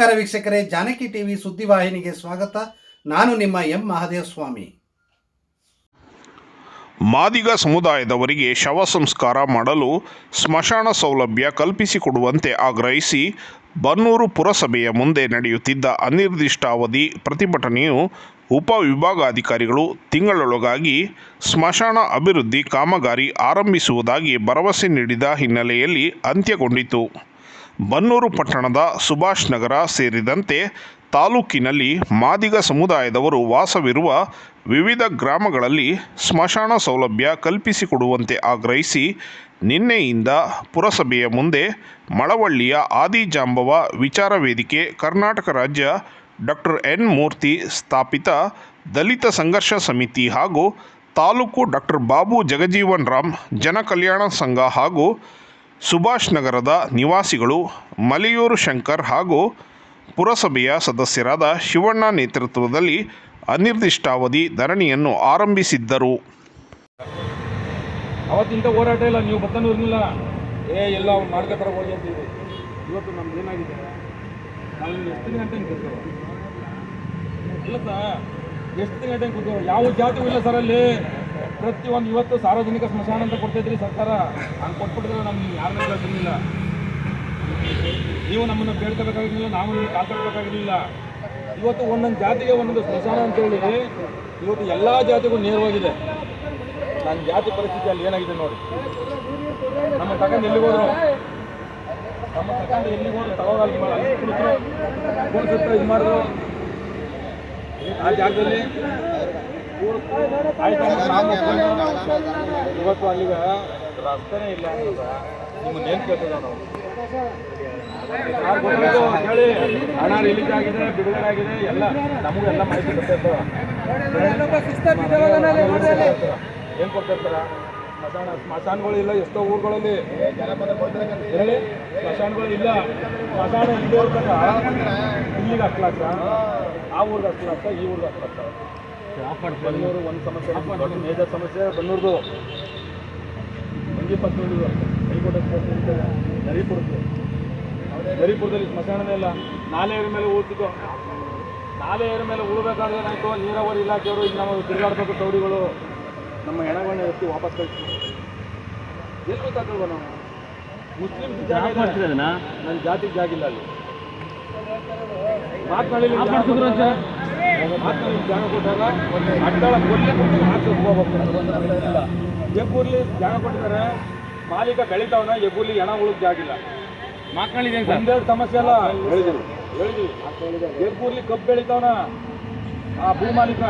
ನಮಸ್ಕಾರ ವೀಕ್ಷಕರೇ, ಜಾನಕಿ ಟಿವಿ ಸುದ್ದಿವಾಹಿನಿಗೆ ಸ್ವಾಗತ. ನಾನು ನಿಮ್ಮ ಎಂ ಮಹಾದೇವ ಸ್ವಾಮಿ ಮಾದಿಗ ಸಮುದಾಯದವರಿಗೆ ಶವ ಸಂಸ್ಕಾರ ಮಾಡಲು ಸ್ಮಶಾನ ಸೌಲಭ್ಯ ಕಲ್ಪಿಸಿಕೊಡುವಂತೆ ಆಗ್ರಹಿಸಿ ಬನ್ನೂರು ಪುರಸಭೆಯ ಮುಂದೆ ನಡೆಯುತ್ತಿದ್ದ ಅನಿರ್ದಿಷ್ಟಾವಧಿ ಪ್ರತಿಭಟನೆಯು ಉಪವಿಭಾಗಾಧಿಕಾರಿಗಳು ತಿಂಗಳೊಳಗಾಗಿ ಸ್ಮಶಾನ ಅಭಿವೃದ್ಧಿ ಕಾಮಗಾರಿ ಆರಂಭಿಸುವುದಾಗಿ ಭರವಸೆ ನೀಡಿದ ಹಿನ್ನೆಲೆಯಲ್ಲಿ ಅಂತ್ಯಗೊಂಡಿತು. ಬನ್ನೂರು ಪಟ್ಟಣದ ಸುಭಾಷ್ ನಗರ ಸೇರಿದಂತೆ ತಾಲೂಕಿನಲ್ಲಿ ಮಾದಿಗ ಸಮುದಾಯದವರು ವಾಸವಿರುವ ವಿವಿಧ ಗ್ರಾಮಗಳಲ್ಲಿ ಸ್ಮಶಾನ ಸೌಲಭ್ಯ ಕಲ್ಪಿಸಿಕೊಡುವಂತೆ ಆಗ್ರಹಿಸಿ ನಿನ್ನೆಯಿಂದ ಪುರಸಭೆಯ ಮುಂದೆ ಮಳವಳ್ಳಿಯ ಆದಿಜಾಂಬವ ವಿಚಾರ ವೇದಿಕೆ ಕರ್ನಾಟಕ ರಾಜ್ಯ ಡಾಕ್ಟರ್ ಎನ್ ಮೂರ್ತಿ ಸ್ಥಾಪಿತ ದಲಿತ ಸಂಘರ್ಷ ಸಮಿತಿ ಹಾಗೂ ತಾಲೂಕು ಡಾಕ್ಟರ್ ಬಾಬು ಜಗಜೀವನ್ ರಾಮ್ ಜನಕಲ್ಯಾಣ ಸಂಘ ಹಾಗೂ ಸುಭಾಷ್ ನಗರದ ನಿವಾಸಿಗಳು ಮಲೆಯೂರು ಶಂಕರ್ ಹಾಗೂ ಪುರಸಭೆಯ ಸದಸ್ಯರಾದ ಶಿವಣ್ಣ ನೇತೃತ್ವದಲ್ಲಿ ಅನಿರ್ದಿಷ್ಟಾವಧಿ ಧರಣಿಯನ್ನು ಆರಂಭಿಸಿದ್ದರು. ಅವತ್ತಿಂತ ಹೋರಾಟ ಇಲ್ಲ, ನೀವು ಬರ್ತಾನೂ ಇರಲಿಲ್ಲ. ಏ, ಎಲ್ಲ ಅವ್ನು ಮಾಡ್ಕೋತಾರೆ ಹೋಗಿ ಅಂತೀವಿ ಇವತ್ತು ನಮ್ದು ಏನಾಗಿದೆ? ನಾವು ಎಷ್ಟು ಗಂಟೆ ಕೂತೇವೆ ಇಲ್ಲ ಸರ್, ಎಷ್ಟು ಗಂಟೆ ಕೂತೇವೆ ಯಾವ ಜಾತಿಗೂ ಇಲ್ಲ ಸರ್ ಅಲ್ಲಿ. ಪ್ರತಿಯೊಂದು ಇವತ್ತು ಸಾರ್ವಜನಿಕ ಸ್ಮಶಾನ ಅಂತ ಕೊಡ್ತೈತ್ರಿ ಸರ್ಕಾರ ಹಂಗೆ ಕೊಟ್ಬಿಟ್ಟಿದ್ರೆ ನಮ್ಗೆ ಯಾರನ್ನೂ ಕೇಳ್ತಿರ್ಲಿಲ್ಲ ನೀವು ನಮ್ಮನ್ನು ಕೇಳ್ಕೋಬೇಕಾಗಿರ್ಲಿಲ್ಲ ನಾವು ನಿಮ್ಗೆ ಕಾಲ್ಕೊಳ್ಬೇಕಾಗಿರಲಿಲ್ಲ ಇವತ್ತು ಒಂದೊಂದು ಜಾತಿಗೆ ಒಂದೊಂದು ಸ್ಮಶಾನ ಅಂತೇಳಿ ಇವತ್ತು ಎಲ್ಲ ಜಾತಿಗೂ ನೇರವಾಗಿದೆ. ನನ್ನ ಜಾತಿ ಪರಿಸ್ಥಿತಿ ಅಲ್ಲಿ ಏನಾಗಿದೆ ನೋಡಿ. ನಮ್ಮ ತಗೊಂಡು ಎಲ್ಲಿಗೆ ಹೋದ್ರು? ನಮ್ಮ ತಗೊಂಡು ಎಲ್ಲಿಗೆ ಹೋದ್ರು? ತಗೋಗಲ್ಲಿ ಅಲ್ಲಿ ಕುಳಿತರು ಇದು ಮಾಡಿದ್ರು. ಆ ಜಾಗದಲ್ಲಿ ಆಯ್ತು ಅಂತ ನಾವು ಒಪ್ಕೊಂಡು ಇವತ್ತು ಅಲ್ಲಿಗೆ ರಸ್ತೆನೇ ಇಲ್ಲ ಅನ್ನೋದ ನಿಮ್ಮನ್ನ ಏನು ಕೇಳ್ತದ ನಾವು? ಹೇಳಿ. ಹಣ ರಿಲೀಸ್ ಆಗಿದೆ ಬಿಡುಗಡೆ ಆಗಿದೆ ಎಲ್ಲ ನಮಗೆಲ್ಲ ಮಾಹಿತಿ ಗೊತ್ತಾಯ್ತು ಏನ್ ಕೊಡ್ತಿರ್ತಾರ ಸ್ಮಶಾನ, ಸ್ಮಶಾನಗಳು ಇಲ್ಲ, ಎಷ್ಟೋ ಊರುಗಳಲ್ಲಿ. ಹೇಳಿ. ಸ್ಮಶಾನಗಳು ಇಲ್ಲ. ಸ್ಮಶಾನ ಇಲ್ಲದೆ ಇರ್ತಾರ ಇಲ್ಲಿಗೆ ಹತ್ತು ಲಕ್ಷ ಆ ಊರಿಗೆ ಹತ್ತು ಈ ಊರಿಗೆ ಹತ್ತು ಬನ್ನೂರು ಒಂದು ಸಮಸ್ಯೆ ದೊಡ್ಡ ಮೇಜರ್ ಸಮಸ್ಯೆ ಬನ್ನೂರ್ದು ಮಂಜೀಪತ್ನೂರು ಕೈಕೋಟ ನರಿಪುರದ್ದು ನರಿಪುರದಲ್ಲಿ ಸ್ಮಶಾನನೇ ಇಲ್ಲ. ನಾಲೆ ಮೇಲೆ ಉಳ್ತಿದ್ದು ನಾಲೆ ಏರಿ ಮೇಲೆ ಉಳ್ಬೇಕಾದ್ರೆ ಏನಾಯ್ತು? ನೀರಾವರಿ ಇಲಾಖೆಯವರು ಈಗ ನಾವು ತಿರುಗಾಡ್ಬೇಕು ತೌಡಿಗಳು ನಮ್ಮ ಹೆಣಗಳನ್ನ ಎತ್ತಿ ವಾಪಸ್ ಕಳಿಸ್ತೀವಿ ಎಲ್ಲಿ ಗೊತ್ತಾಗಲ್ವ ನಾವು? ಮುಸ್ಲಿಮ್ ಜಾಗ. ನನ್ನ ಜಾತಿಗೆ ಜಾಗ ಇಲ್ಲ ಅಲ್ಲಿ ಮಾತನಾಡಿ ಮಾತನಾಡಿ ಜಾಗ ಕೊಟ್ಟಾಗ ಅಡ್ಡಾಳ ಕೊಟ್ಟು ಮಾತು ಹೋಗ್ಬೇಕು ಹೆಬ್ಬೂರ್ಲಿ ಜಾಗ ಕೊಟ್ಟಿದ್ದಾರೆ ಮಾಲೀಕ ಬೆಳಿತಾವನ ಹೆಬ್ಬೂರ್ಲಿ ಹೆಣ ಉಳಿದ್ ಜಾಗಿಲ್ಲ ಮಾತನಾಡಿದೆ ಒಂದೆರಡು ಸಮಸ್ಯೆ ಅಲ್ಲ ಹೇಳಿದೀವಿ ಹೇಳಿದೀವಿ ಕಬ್ಬು ಬೆಳಿತಾವನ ಆ ಭೂ ಮಾಲೀಕ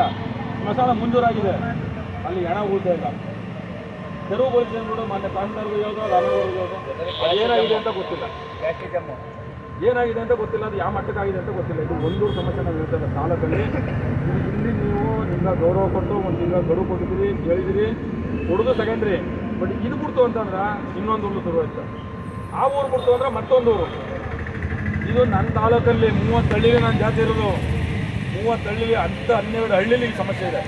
ಸ್ಮಶಾನ ಮುಂಜೂರಾಗಿದೆ ಅಲ್ಲಿ ಹೆಣ ಉಳಿತಾ ಇಲ್ಲ ತೆರವು ಗೋಲ್ಬಿಡು ಮೊನ್ನೆ ತಹಸೀಲ್ದಾರ್ಗೂ ಹೇಳೋದು ರಾಮೇಗೌಡರಿಗೂ ಹೇಳೋದು ಏನಾಗಿದೆ ಅಂತ ಗೊತ್ತಿಲ್ಲ ಏನಾಗಿದೆ ಅಂತ ಗೊತ್ತಿಲ್ಲ, ಅದು ಯಾವ ಮಟ್ಟಕ್ಕಾಗಿದೆ ಅಂತ ಗೊತ್ತಿಲ್ಲ. ಇದು ಒಂದು ಸಮಸ್ಯೆ ನಾವು ಹೇಳ್ತೇವೆ ತಾಲೂಕಲ್ಲಿ ಇಲ್ಲಿ ನೀವು ನಿಮ್ಮ ಗೌರವ ಕೊಟ್ಟು ಒಂದು ತಿಂಗಳ ಗೌರವ ಕೊಟ್ಟಿದ್ದೀರಿ ಹೇಳಿದಿರಿ ಕೊಡೋದು ತಗೊಂಡ್ರಿ. ಬಟ್ ಇದು ಕೊಡ್ತು ಅಂತಂದ್ರೆ ಇನ್ನೊಂದು ಊರು ಶುರು ಆಯ್ತು ಆ ಊರು ಕೊಡ್ತು ಅಂದ್ರೆ ಮತ್ತೊಂದು ಊರು. ಇದು ನನ್ನ ತಾಲೂಕಲ್ಲಿ ಮೂವತ್ತು ಹಳ್ಳಿಗೆ ನಾನು ಜಾತಿ ಇರೋದು. ಮೂವತ್ತು ಹಳ್ಳಿಲಿ, ಹತ್ತು ಹನ್ನೆರಡು ಹಳ್ಳಿಲಿ ಸಮಸ್ಯೆ ಇದೆ.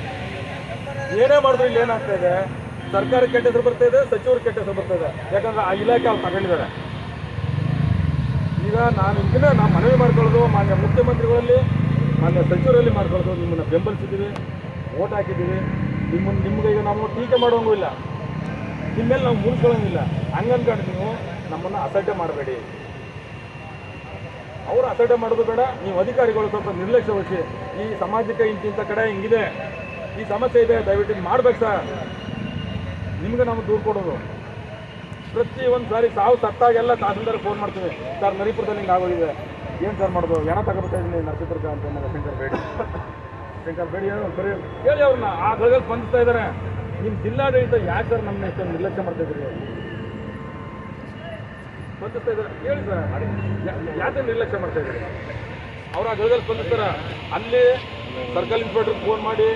ಏನೇ ಮಾಡಿದ್ರು ಇಲ್ಲಿ ಏನಾಗ್ತಾ ಇದೆ? ಸರ್ಕಾರ ಕೆಟ್ಟ ಹೆಸರು ಬರ್ತಾ ಇದೆ, ಸಚಿವರು ಕೆಟ್ಟ ಹೆಸರು ಬರ್ತಾ ಇದೆ. ಯಾಕಂದ್ರೆ ಆ ಇಲಾಖೆ ಅವ್ರು ತಗೊಂಡಿದ್ದಾರೆ. ಈಗ ನಾನು ಇದನ್ನ ನಾವು ಮನವಿ ಮಾಡ್ಕೊಳ್ಳೋದು, ಮಾನ್ಯ ಮುಖ್ಯಮಂತ್ರಿಗಳಲ್ಲಿ, ಮಾನ್ಯ ಸಚಿವರಲ್ಲಿ ಮಾಡ್ಕೊಳ್ಳೋದು, ನಿಮ್ಮನ್ನು ಬೆಂಬಲಿಸಿದ್ದೀವಿ ಓಟ್ ಹಾಕಿದ್ದೀವಿ. ನಿಮ್ಮನ್ನು ನಿಮ್ಗೆ ಈಗ ನಾವು ಟೀಕೆ ಮಾಡೋಂಗೂ ಇಲ್ಲ. ನಿಮ್ಮ ಮೇಲೆ ನಾವು ಮುನ್ಸ್ಕೊಳ್ಳೋಂಗಿಲ್ಲ ಹಂಗನ್ಕೊಂಡು ನೀವು ನಮ್ಮನ್ನು ಅಸಡ್ಡೆ ಮಾಡಬೇಡಿ. ಅವರು ಅಸಡ್ಡೆ ಮಾಡೋದು ಬೇಡ, ನೀವು ಅಧಿಕಾರಿಗಳು ಸ್ವಲ್ಪ ನಿರ್ಲಕ್ಷ್ಯ ವಹಿಸಿ. ಈ ಸಮಾಜಕ್ಕೆ ಇಂತಿಂಥ ಕಡೆ ಹಿಂಗಿದೆ. ಈ ಸಮಸ್ಯೆ ಇದೆ, ದಯವಿಟ್ಟು ಮಾಡ್ಬೇಕು ಸರ್. ನಿಮ್ಗೆ ನಾವು ದೂರು ಕೊಡೋದು. ಪ್ರತಿ ಒಂದು ಸಾರಿ ಸಾವು ಸತ್ತಾಗೆಲ್ಲ ತಹಸೀಲ್ದಾರ್ ಫೋನ್ ಮಾಡ್ತೀವಿ. ಸರ್, ನರಿಪುರದಲ್ಲಿ ಹಿಂಗೆ ಆಗೋಗಿದೆ. ಏನು ಸರ್ ಮಾಡೋದು? ಏನ ತಗೋಬೇಕಾ ಇದ್ದೀನಿ ನರಸೀಪುರಕ್ಕೆ ಅಂತ ಶಂಕರ್ ಬೇಡಿ. ಶಂಕರ್ ಬೇಡಿ ಸರಿ ಹೇಳಿ. ಅವ್ರನ್ನ. ಆ ಗಳಿಗೆ ಸ್ಪಂದಿಸ್ತಾ ಇದ್ದಾರೆ. ನಿಮ್ಮ ಜಿಲ್ಲಾಡಳಿತ ಯಾಕೆ ಸರ್ ನಮ್ಮ ಇಷ್ಟೊಂದು ನಿರ್ಲಕ್ಷ್ಯ ಮಾಡ್ತಾ ಇದ್ದೀರಿ ಸ್ಪಂದಿಸ್ತಾ ಇದ್ದಾರೆ. ಹೇಳಿ ಸರ್. ಯಾಕೆ ನಿರ್ಲಕ್ಷ್ಯ ಮಾಡ್ತಾ ಇದ್ದೀರಿ? ಅವ್ರು ಆ ಗಳಿಗೆ ಸ್ಪಂದಿಸ್ತಾರ ಅಲ್ಲಿ ಸರ್ಕಲ್ ಇನ್ಸ್ಪೆಕ್ಟರ್ ಫೋನ್ ಮಾಡಿ,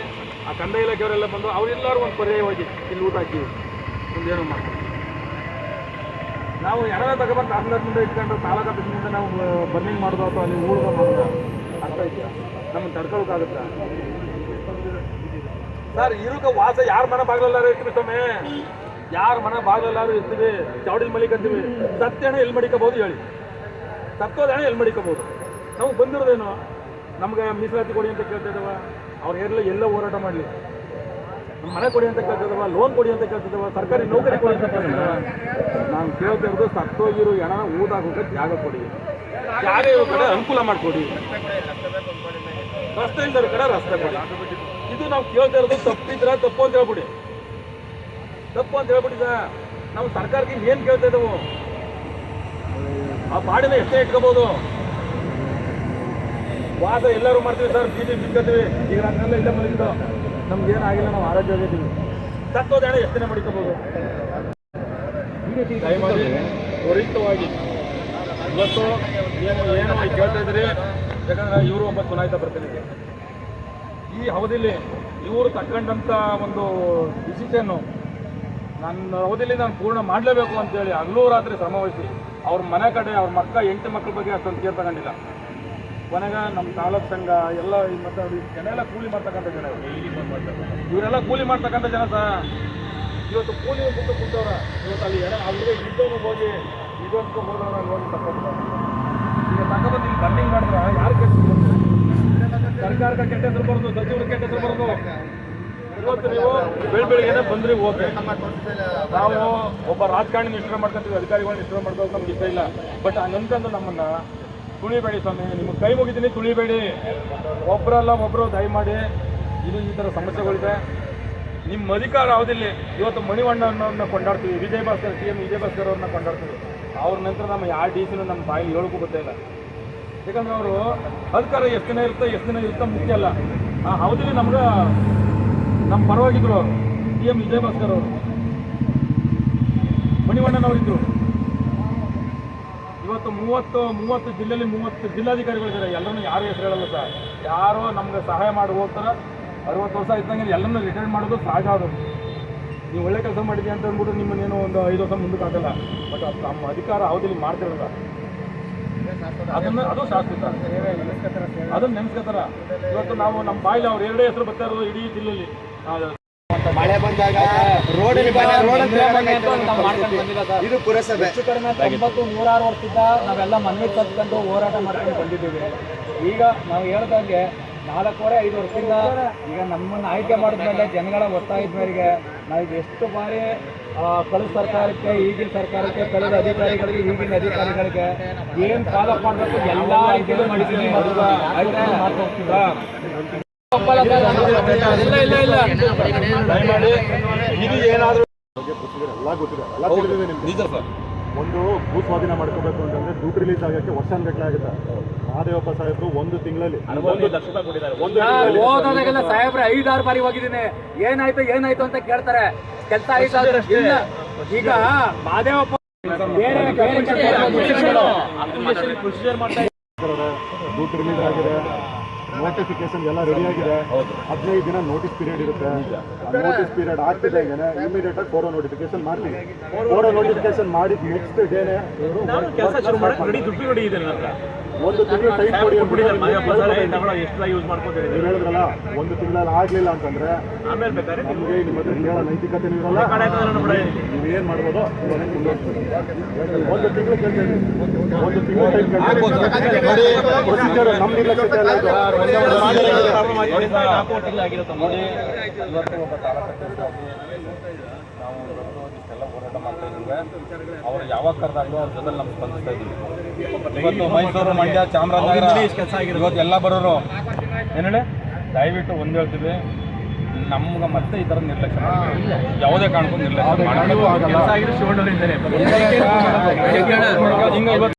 ಆ ಕಂದಾಯ ಇಲಾಖೆಯವರೆಲ್ಲ ಬಂದು ಅವರೆಲ್ಲರೂ ಒಂದು ಪರ್ಯಾಯವಾಗಿ ಇಲ್ಲಿ ಊಟ ಹಾಕಿ ಒಂದೇನೋ ಮಾಡ್ತಾರೆ. ನಾವು ಎಡವೆ ತಗೊಬಂದು ತಹಸೀಲ್ದಾರ್ನಿಂದ ಇಟ್ಕೊಂಡು ತಾಲೂಕು ಮುಂದೆ ನಾವು ಬರ್ನಿಂಗ್ ಮಾಡೋದು ಅಥವಾ ಅಲ್ಲಿ ಊಳ್ಗ ಮಾಡೋದು? ಅರ್ಥ ಇದೆಯಾ ನಮ್ಮನ್ನು ತಡ್ಕೊಳಕ್ಕಾಗುತ್ತಾ? ಸರ್, ಇರುಕ ವಾಸ ಯಾರ ಮನೆ ಬಾಗಿಲಲ್ಲಾರು ಇರ್ತೀವಿ ಸ್ವಾಮಿ? ಯಾರ ಮನೆ ಬಾಗಿಲಲ್ಲಾರು ಇರ್ತೀವಿ ಚೌಡಿಲ್ ಮಲಿಕಂತೀವಿ ಸತ್ಯನ ಎಲ್ಲಿ ಮಡಿಕೋಬೋದು ಹೇಳಿ. ಸತ್ತೋದಣ ಎಲ್ಲಿ ಮಡಿಕೋಬೋದು? ನಾವು ಬಂದಿರೋದೇನು? ನಮ್ಗೆ ಮೀಸಲಾತಿ ಕೊಡಿ ಅಂತ ಕೇಳ್ತಾ ಇದ್ದಾವ. ಅವ್ರು ಎಲ್ಲ ಎಲ್ಲ ಹೋರಾಟ ಮಾಡಲಿ. ಮನೆ ಕೊಡಿ ಅಂತ ಕೇಳ್ತಿದ್ದಾವ ಲೋನ್ ಕೊಡಿ ಅಂತ ಕೇಳ್ತಿದ್ದಾವ, ಸರ್ಕಾರಿ ನೌಕರಿ ಕೊಡಿ ಅಂತ ನಾವು ನಾನು ಕೇಳ್ತಿರೋದು ಸತ್ತೋಗಿರೋ ಹೆಣ ಊದಾಗೋಕೆ ಜಾಗ ಕೊಡಿ. ಜಾಗ ಇರೋ ಕಡೆ ಅನುಕೂಲ ಮಾಡಿಕೊಡಿ. ರಸ್ತೆ ಇಲ್ದಿರೋ ಕಡೆ ರಸ್ತೆ ಕೊಡಿ. ಇದು ನಾವು ಕೇಳ್ತಾ ಇರೋದು ತಪ್ಪಿದ್ರ ತಪ್ಪು ಅಂತ ಹೇಳ್ಬಿಡಿ. ತಪ್ಪು ಅಂತ ಹೇಳ್ಬಿಟ್ಟಿದ ನಾವು ಸರ್ಕಾರಕ್ಕೆ ಏನು ಕೇಳ್ತಾ ಇದ್ದವು? ಆ ಬಾಡಿನ ಎಷ್ಟೇ ಇಟ್ಕೋಬಹುದು ವಾದ ಎಲ್ಲರೂ ಮಾಡ್ತೀವಿ ಸರ್, ಬೀದಿ ಬಿತ್ಕೋತೀವಿ ಈಗ ರಾತ್ರಿಯೆಲ್ಲ ಇಲ್ಲೇ ಮಲಗಿದ್ದು ನಮ್ಗೆ ಏನಾಗಿಲ್ಲ ನಾವು ಆರೋಗ್ಯವಾಗಿದ್ದೀವಿ ಸತ್ತೋದ ಹಣ ಎಷ್ಟು ದಿನ ಮಡಿಕೋಬಹುದು ದಯಮಾಡಿ ತ್ವರಿತವಾಗಿ. ಇವತ್ತು ಏನು ಏನು ಕೇಳ್ತಾ ಇದ್ರಿ ಯಾಕಂದ್ರೆ ಇವರು ಒಬ್ಬ ಚುನಾಯಿತ ಪ್ರತಿನಿಧಿ. ಈ ಅವಧಿಲಿ ಇವರು ತಕ್ಕಂಡಂಥ ಒಂದು ಡಿಸಿಷನ್ನು ನನ್ನ ಅವಧಿಲಿ ನಾನು ಪೂರ್ಣ ಮಾಡಲೇಬೇಕು ಅಂತೇಳಿ ಹಗಲು ರಾತ್ರಿ ಶ್ರಮವಹಿಸಿ ಅವ್ರ ಮನೆ ಕಡೆ ಅವ್ರ ಮಕ್ಕ ಎಂಟು ಮಕ್ಕಳ ಬಗ್ಗೆ ಅಷ್ಟೊಂದು ಕೇರ್ ತಗೊಂಡಿಲ್ಲ. ಕೊನೆಗೆ ನಮ್ಮ ತಾಲೂಕು ಸಂಘ ಎಲ್ಲ ಈ ಮತ್ತೆ ಜನ ಎಲ್ಲ ಕೂಲಿ ಮಾಡ್ತಕ್ಕಂಥ ಜನ ಇವ್ರು. ಇವರೆಲ್ಲ ಕೂಲಿ ಮಾಡ್ತಕ್ಕಂಥ ಜನ ಸಹ ಇವತ್ತು ಕೂಲಿ ಬಿಟ್ಟು ಕುಂತವ್ರ. ಇವತ್ತು ಅಲ್ಲಿ ಏನೋ ಅವ್ರಿಗೆ ಇದ್ದವನು ಹೋಗಿ ಇದೊಂದು ಹೋದವ್ರ ನೋಡಿ ತಗೊಂಡು ಈಗ ಇಲ್ಲಿ ಬಂಡಿಂಗ್ ಮಾಡಿದ್ರೆ ಯಾರು ಕೆಟ್ಟ ಸರ್ಕಾರಕ್ಕೆ ಕೆಟ್ಟ ಹೆಸರು ಬರೋದು ಸಚಿವರು ಕೆಟ್ಟ ಹೆಸರು ಬರೋದು. ಇವತ್ತು ನೀವು ಬೆಳಿ ಬೆಳಿಗ್ಗೆ ಬಂದ್ರಿ ಓಕೆ ನಾವು ಒಬ್ಬ ರಾಜಕಾರಣಿ ನಿಷ್ಠೆ ಮಾಡ್ಕೊಂತೀವಿ ಅಧಿಕಾರಿಗಳನ್ನ ನಿಷ್ಠೆ ಮಾಡ್ಕೋದು ನಮ್ಗೆ ಇಷ್ಟ ಇಲ್ಲ. ಬಟ್ ಹಂಗಂತಂದು ನಮ್ಮನ್ನ ತುಳಿಬೇಡಿ ಸ್ವಾಮಿ ನಿಮ್ಗೆ ಕೈ ಮುಗಿದೀನಿ ತುಳಿಬೇಡಿ. ಒಬ್ಬರಲ್ಲ ಒಬ್ಬರು ದಯಮಾಡಿ, ಇದು ಈ ಥರ ಸಮಸ್ಯೆಗಳಿದೆ. ನಿಮ್ಮ ಅಧಿಕಾರ ಯಾವುದಿಲ್ಲ? ಇವತ್ತು ಮಣಿವಣ್ಣನವ್ರನ್ನ ಕೊಂಡಾಡ್ತೀವಿ, ವಿಜಯ್ ಭಾಸ್ಕರ್ ಸಿ ಎಂ ವಿಜಯ್ ಭಾಸ್ಕರ್ ಅವ್ರನ್ನ ಕೊಂಡಾಡ್ತೀವಿ. ಅವ್ರ ನಂತರ ನಮ್ಮ ಯಾವ ಡಿ ಸಿನೂ ನಮ್ಮ ಬಾಯಲ್ಲಿ ಹೇಳೋಕ್ಕೂ ಗೊತ್ತಿಲ್ಲ ಯಾಕಂದ್ರೆ ಅವರು ಅಧಿಕಾರ ಎಷ್ಟು ದಿನ ಇರುತ್ತೆ, ಎಷ್ಟು ದಿನ ಇರುತ್ತೆ ಮುಖ್ಯ ಅಲ್ಲ. ಆ ಅವಧಿಲಿ ನಮ್ಗೆ ನಮ್ಮ ಪರವಾಗಿದ್ರು ಅವರು ಸಿ ಎಂ ವಿಜಯ್ ಭಾಸ್ಕರ್ ಅವರು. ಮಣಿವಣ್ಣನವರಿದ್ರು. ಇವತ್ತು ಮೂವತ್ತು ಮೂವತ್ತು ಜಿಲ್ಲೆಯಲ್ಲಿ ಮೂವತ್ತು ಜಿಲ್ಲಾಧಿಕಾರಿಗಳಿದ್ದಾರೆ. ಎಲ್ಲರೂ ಯಾರು ಹೆಸರು ಹೇಳಲ್ಲ ಸರ್. ಯಾರೋ ನಮ್ಗೆ ಸಹಾಯ ಮಾಡಿ ಹೋಗ್ತಾರೆ. ಅರವತ್ತು ವರ್ಷ ಇದ್ದಂಗೆ ಎಲ್ಲರನ್ನೂ ರಿಟೈರ್ ಮಾಡೋದು ಸಹಜ ಅದು. ನೀವು ಒಳ್ಳೆ ಕೆಲಸ ಮಾಡಿದ್ರಿ ಅಂತ ಅಂದ್ಬಿಟ್ಟು ನಿಮ್ಮನ್ನೇನು ಒಂದು ಐದು ವರ್ಷ ಮುಂದಕ್ಕೆ ಆಗಲ್ಲ. ಬಟ್ ಅದು ನಮ್ಮ ಅಧಿಕಾರ ಅವಧಿಲಿ ಮಾಡ್ತಿರಲ್ಲ ಅದನ್ನ ಅದು ಶಾಶ್ವತ. ಅದನ್ನ ನೆನೆಸ್ಕೋತಾರ. ಇವತ್ತು ನಾವು ನಮ್ಮ ಬಾಯಿಲಿ ಅವ್ರು ಎರಡೇ ಹೆಸರು ಬರ್ತಾ ಇರೋದು ಇಡೀ ಜಿಲ್ಲೆಯಲ್ಲಿ. ಮಳೆ ಬಂದಾಗ ರೋಡ್ ಇದು ಪುರಸಭೆ. ಹೆಚ್ಚು ಕಡಿಮೆ ತೊಂಬತ್ತು ನೂರಾರು ವರ್ಷದಿಂದ ನಾವೆಲ್ಲ ಮನವಿ ಕಲ್ತ್ಕೊಂಡು ಹೋರಾಟ ಮಾಡ್ಕೊಂಡು ಬಂದಿದ್ದೀವಿ. ಈಗ ನಾವು ಹೇಳ್ದಂಗೆ ನಾಲ್ಕೂವರೆ ಐದು ವರ್ಷದಿಂದ ಈಗ ನಮ್ಮನ್ನು ಆಯ್ಕೆ ಮಾಡಿದ್ಮೇಲೆ ಜನಗಳ ಒತ್ತಾಯದ ಮೇರೆಗೆ ನಾವು ಎಷ್ಟು ಬಾರಿ ಕಳೆದ ಸರ್ಕಾರಕ್ಕೆ ಈಗಿನ ಸರ್ಕಾರಕ್ಕೆ ಕಳೆದ ಅಧಿಕಾರಿಗಳಿಗೆ ಈಗಿನ ಅಧಿಕಾರಿಗಳಿಗೆ ಏನು ಫಾಲೋ ಮಾಡಬೇಕು ಎಲ್ಲ ರೀತಿಯಲ್ಲೂ ಮಾಡಿದ್ದೀವಿ. ಇಲ್ಲ ಒಂದು ಭೂ ಸ್ವಾಧೀನ ಮಾಡ್ಕೋಬೇಕು ಅಂತಂದ್ರೆ ದುಡ್ಡು ರಿಲೀಸ್ ಆಗಕ್ಕೆ ವರ್ಷಾನ್ಗಟ್ಲೆ ಆಗುತ್ತೆ. ಮಹಾದೇವಪ್ಪ ಸಾಹೇಬ್ರು ಒಂದು ತಿಂಗಳಲ್ಲಿ ಹೋದಾಗೆಲ್ಲ ಸಾಹೇಬ್ರೆ ಐದಾರು ಬಾರಿ ಹೋಗಿದ್ದೀನಿ ಏನಾಯ್ತು ಏನಾಯ್ತು ಅಂತ ಕೇಳ್ತಾರೆ. ಕೆಲಸ ಆಯ್ತು? ಈಗ ಮಹಾದೇವಪ್ಪ ದುಡ್ಡು ರಿಲೀಸ್ ಆಗಿದೆ. ನೋಟಿಫಿಕೇಶನ್ ಎಲ್ಲ ರೆಡಿ ಆಗಿದೆ. ಹದಿನೈದು ದಿನ ನೋಟಿಸ್ ಪೀರಿಯಡ್ ಇರುತ್ತೆ. ನೋಟಿಸ್ ಪೀರಿಯಡ್ ಆಗ್ತಿದೆ ಇಮಿಡಿಯೇಟ್ ಆಗಿ ಫೋರೋ ನೋಟಿಫಿಕೇಶನ್ ಮಾಡ್ತೀವಿ ಫೋರೋ ನೋಟಿಫಿಕೇಶನ್ ಮಾಡಿದ ನೆಕ್ಸ್ಟ್ ಡೇನೆ ಒಂದು ತಿಂಗಳು ಟೈಮ್ ಕೊಡಿ ಅಂತ ಎಷ್ಟು ಯೂಸ್ ಮಾಡ್ಕೊತೀರಿ ನೀವು ಹೇಳಿದ್ರಲ್ಲ ಒಂದು ತಿಂಗಳಲ್ಲಿ ಆಗ್ಲಿಲ್ಲ ಅಂತಂದ್ರೆ ಆಮೇಲೆ ಬೇಕಾದ್ರೆ ನಿಮಗೆ ನಿಮ್ಮ ಹತ್ರ ಕೇಳೋ ನೈತಿಕತೆ ಇರಲ್ಲ ನೀವೇನ್ ಮಾಡ್ಬೋದು ಅದನ್ನೇ ಒಂದು ತಿಂಗಳು ಒಂದು ತಿಂಗಳು ಟೈಮ್ ಪ್ರೊಸೀಜರ್ ನಮ್ಮ ನಿರ್ಲಕ್ಷ್ಯತೆ ಅಲ್ಲ ಇವತ್ತು ಒಬ್ಬ ತಾಲೂಕು ನಾವು ಇಷ್ಟೆಲ್ಲ ಹೋರಾಟ ಮಾಡ್ತಾ ಇದ್ದೀವಿ. ಅವ್ರು ಯಾವಾಗ ಕರೆದಾಗಲೂ ಅವ್ರ ಜೊತೆ ನಮ್ಗೆ ಸ್ಪಂದಿಸ್ತಾ ಇದ್ದೀವಿ. ಇವತ್ತು ಮೈಸೂರು ಮಂಡ್ಯ ಚಾಮರಾಜನಗರ ಇವತ್ತು ಎಲ್ಲ ಬರೋರು. ಏನು ಹೇಳಿ ದಯವಿಟ್ಟು ಒಂದು ಹೇಳ್ತೀವಿ. ನಮ್ಗೆ ಮತ್ತೆ ಈ ಥರ ನಿರ್ಲಕ್ಷ್ಯ ಯಾವುದೇ ಕಾರಣಕ್ಕೂ ನಿರ್ಲಕ್ಷ್ಯ